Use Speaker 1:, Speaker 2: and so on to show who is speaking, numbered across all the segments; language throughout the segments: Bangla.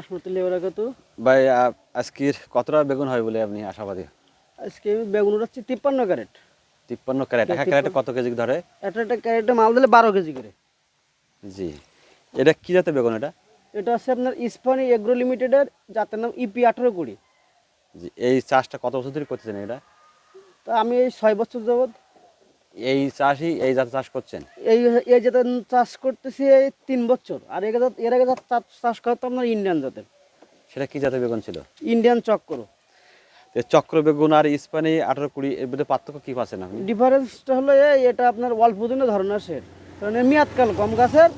Speaker 1: রহমতুল্লাহ বারাকাতু
Speaker 2: ভাই আ- আজকের কতটা বেগুন হয় বলে আপনি আশাবাদী?
Speaker 1: আজকে বেগুন উঠাচ্ছি তিপ্পান্ন ক্যারেট।
Speaker 2: তিপ্পান্ন ক্যারেট। এক ক্যারেটে কত কেজি ধরে?
Speaker 1: একটা একটা ক্যারেটে মাল দিলে বারো কেজি করে।
Speaker 2: জি। এটা কি জাতের বেগুন এটা?
Speaker 1: এটা হচ্ছে আপনার ইস্পানি এগ্রো লিমিটেডের যাতে নাম ইপি আঠারো কুড়ি।
Speaker 2: জি এই চাষটা কত বছর ধরে করতেছেন এটা?
Speaker 1: তা আমি এই ছয় বছর যাবৎ
Speaker 2: এই চাষই এই জাতের চাষ করছেন?
Speaker 1: এই এই জাতের চাষ করতেছি এই তিন বছর। আর এর এর আগে চাষ করতাম আপনার ইন্ডিয়ান জাতের।
Speaker 2: সেটা কি জাতের বেগুন ছিল?
Speaker 1: ইন্ডিয়ান চক্র।
Speaker 2: চক্র বেগুন আর ইস্পানি আঠারো কুড়ি এর মধ্যে পার্থক্য কি পাচ্ছেন আপনি
Speaker 1: ডিফারেন্সটা হলো এই এটা আপনার অল্প দিনে ধরনের আসে কারণ মেয়াদকাল কম গাছের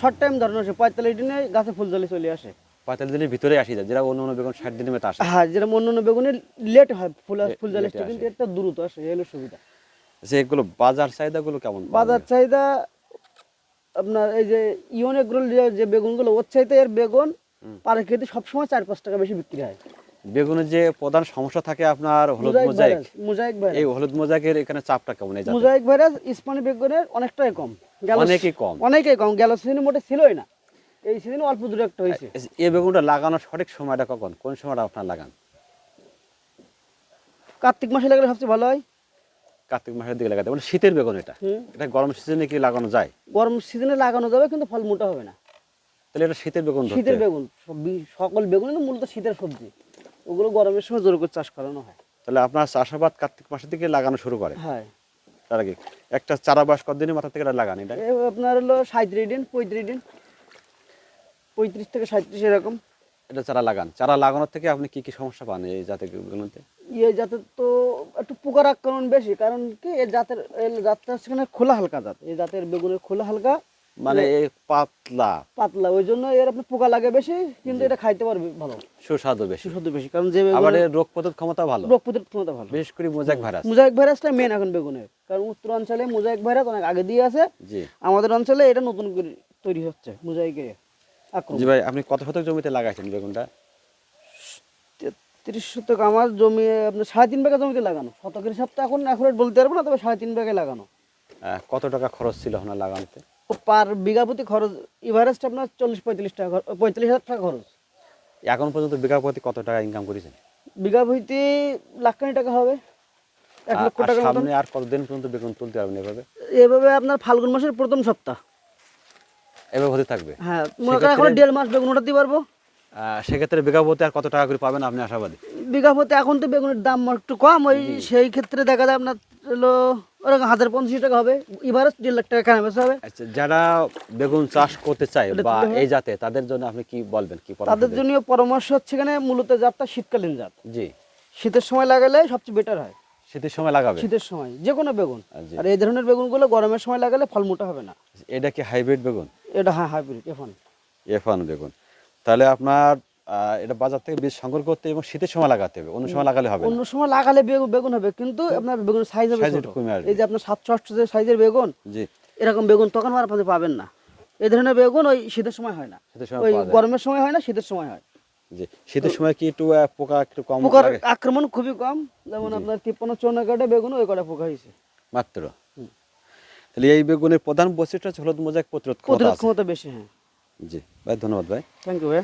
Speaker 1: শর্ট টাইম ধরনের আসে পঁয়তাল্লিশ দিনে গাছে ফুল জলে চলে আসে।
Speaker 2: পঁয়তাল্লিশ দিনের ভিতরে আসি যায় যেটা অন্য অন্য বেগুন ষাট দিনের মতো আসে।
Speaker 1: হ্যাঁ যেরকম অন্য অন্য বেগুনে লেট হয় ফুল ফুল জলে কিন্তু। এটা দ্রুত আসে এই হলো সুবিধা।
Speaker 2: যে এগুলো বাজার চাহিদাগুলো কেমন?
Speaker 1: বাজার চাহিদা আপনার এই যে ইউন যে- বেগুনগুলো ওর চাইতে এর বেগুন পার কেজি সবসময় চার পাঁচ টাকা বেশি বিক্রি হয়।
Speaker 2: বেগুনের যে প্রধান সমস্যা থাকে আপনার হলুদ মোজাইক।
Speaker 1: ভাইরাস
Speaker 2: এই হলুদ মোজাইকের এখানে চাপটা কেমন এই
Speaker 1: মোজাইক ভাইরাস ইস্পানি বেগুনের অনেকটাই কম।
Speaker 2: অনেকই কম।
Speaker 1: অনেকই কম। গেল সিজনে মোটে ছিলই না। এই সিজনে অল্প দূরে একটা হয়েছে।
Speaker 2: এই বেগুনটা লাগানোর সঠিক সময়টা কখন? কোন সময়টা আপনার লাগান?
Speaker 1: কার্তিক মাসে লাগালে সবচেয়ে ভালো হয়?
Speaker 2: কার্তিক মাসের দিকে লাগাতে মানে শীতের বেগুন এটা। এটা গরম সিজনে কি লাগানো যায়?
Speaker 1: গরম সিজনে লাগানো যাবে কিন্তু ফল মোটা হবে না।
Speaker 2: তাহলে এটা শীতের বেগুন
Speaker 1: শীতের বেগুন সকল বেগুন কিন্তু মূলত শীতের সবজি। ওগুলো গরমের সময় জোর করে চাষ করানো হয়।
Speaker 2: তাহলে আপনার চাষাবাদ কার্তিক মাসের দিকে লাগানো শুরু করে
Speaker 1: হ্যাঁ।
Speaker 2: তার আগে একটা চারা বাস কতদিনের মাথা থেকে এটা লাগান এটা?
Speaker 1: আপনার হলো সাঁত্রিশ দিন পঁয়ত্রিশ দিন। পঁয়ত্রিশ থেকে সাঁত্রিশ এরকম।
Speaker 2: এটা চারা লাগান। চারা লাগানোর থেকে আপনি কি কি সমস্যা পান এই জাতের বেগুনতে
Speaker 1: ইয়ে জাতের তো একটু পোকার আক্রমণ বেশি কারণ কি এই জাতের জাতটা সেখানে খোলা হালকা জাত। এই জাতের বেগুনের খোলা হালকা
Speaker 2: মানে পাতলা।
Speaker 1: পাতলা ওই জন্য এর আপনি পোকা লাগে বেশি কিন্তু এটা খাইতে পারবে ভালো।
Speaker 2: সুস্বাদু বেশি।
Speaker 1: সুস্বাদু বেশি কারণ যে
Speaker 2: আবার রোগ প্রতিরোধ ক্ষমতা ভালো।
Speaker 1: রোগ প্রতিরোধ ক্ষমতা ভালো।
Speaker 2: বিশেষ করে মোজাইক ভাইরাস।
Speaker 1: মোজাইক ভাইরাসটা মেন এখন বেগুনের কারণ উত্তর অঞ্চলে মোজাইক ভাইরাস অনেক আগে দিয়ে আছে।
Speaker 2: জি।
Speaker 1: আমাদের অঞ্চলে এটা নতুন করে তৈরি হচ্ছে মোজাইকের আক্রমণ
Speaker 2: জি ভাই আপনি কত শতক জমিতে লাগাইছেন বেগুনটা?
Speaker 1: তিরিশ শতক আমার জমি আপনার সাড়ে তিন বিঘা জমিতে লাগানো। শতকের হিসাব তো এখন এখন বলতে পারব না তবে সাড়ে তিন বিঘায় লাগানো।
Speaker 2: কত টাকা খরচ ছিল আপনার লাগানোতে?
Speaker 1: পার বিঘা প্রতি খরচ এভারেস্ট আপনার চল্লিশ পঁয়তাল্লিশ টাকা পঁয়তাল্লিশ হাজার টাকা খরচ।
Speaker 2: এখন পর্যন্ত বিঘা প্রতি কত টাকা ইনকাম করেছেন?
Speaker 1: বিঘা প্রতি লাখখানি টাকা হবে। এক লক্ষ মতন।
Speaker 2: সামনে আর কতদিন পর্যন্ত বেগুন তুলতে পারবেন এভাবে?
Speaker 1: এভাবে আপনার ফাল্গুন মাসের প্রথম সপ্তাহ।
Speaker 2: এভাবে হতে থাকবে।
Speaker 1: হ্যাঁ মনে করেন এখন দেড় মাস বেগুন উঠাতে পারব।
Speaker 2: সেক্ষেত্রে বিঘা প্রতি আর কত টাকা করে পাবেন আপনি আশাবাদী?
Speaker 1: বিঘা প্রতি এখন তো বেগুনের দাম একটু কম ওই সেই ক্ষেত্রে দেখা যায় আপনার হলো ওরকম হাজার পঞ্চাশ টাকা হবে এভারেস্ট দেড় লাখ টাকা কেনা বেচা হবে।
Speaker 2: আচ্ছা যারা বেগুন চাষ করতে চায় বা এই জাতে তাদের জন্য আপনি কি বলবেন কি
Speaker 1: তাদের জন্য পরামর্শ হচ্ছে এখানে মূলত জাতটা শীতকালীন জাত।
Speaker 2: জি।
Speaker 1: শীতের সময় লাগালে সবচেয়ে বেটার হয়।
Speaker 2: শীতের সময় লাগাবে?
Speaker 1: শীতের সময় যে কোনো বেগুন আর এই ধরনের বেগুনগুলো গরমের সময় লাগালে ফল মোটা হবে না।
Speaker 2: এটা কি হাইব্রিড বেগুন?
Speaker 1: এটা হ্যাঁ হাইব্রিড এখন
Speaker 2: এফান বেগুন তাহলে আপনার এটা বাজার থেকে বীজ সংগ্রহ করতে এবং শীতের সময় লাগাতে হবে। অন্য সময় লাগালে হবে
Speaker 1: অন্য সময় লাগালে বেগুন বেগুন হবে কিন্তু আপনার বেগুনের সাইজ হবে। এই যে আপনার সাতশো আটশো সাইজের বেগুন
Speaker 2: জি।
Speaker 1: এরকম বেগুন তখন আর আপনি পাবেন না। এই ধরনের বেগুন ওই শীতের সময় হয় না।
Speaker 2: শীতের সময়
Speaker 1: ওই গরমের সময় হয় না শীতের সময় হয়।
Speaker 2: জি। শীতের সময় কি একটু পোকা একটু কম
Speaker 1: পোকার আক্রমণ খুবই কম। যেমন আপনার তিপ্পান্ন চুয়ান্ন কাটে বেগুন ওই কটা পোকা হয়েছে।
Speaker 2: মাত্র? তাহলে এই বেগুনের প্রধান বৈশিষ্ট্য হচ্ছে হলুদ মোজাইক প্রতিরোধ ক্ষমতা
Speaker 1: প্রতিরোধ ক্ষমতা বেশি হ্যাঁ।
Speaker 2: জি ভাই ধন্যবাদ ভাই।
Speaker 1: থ্যাংক ইউ ভাই।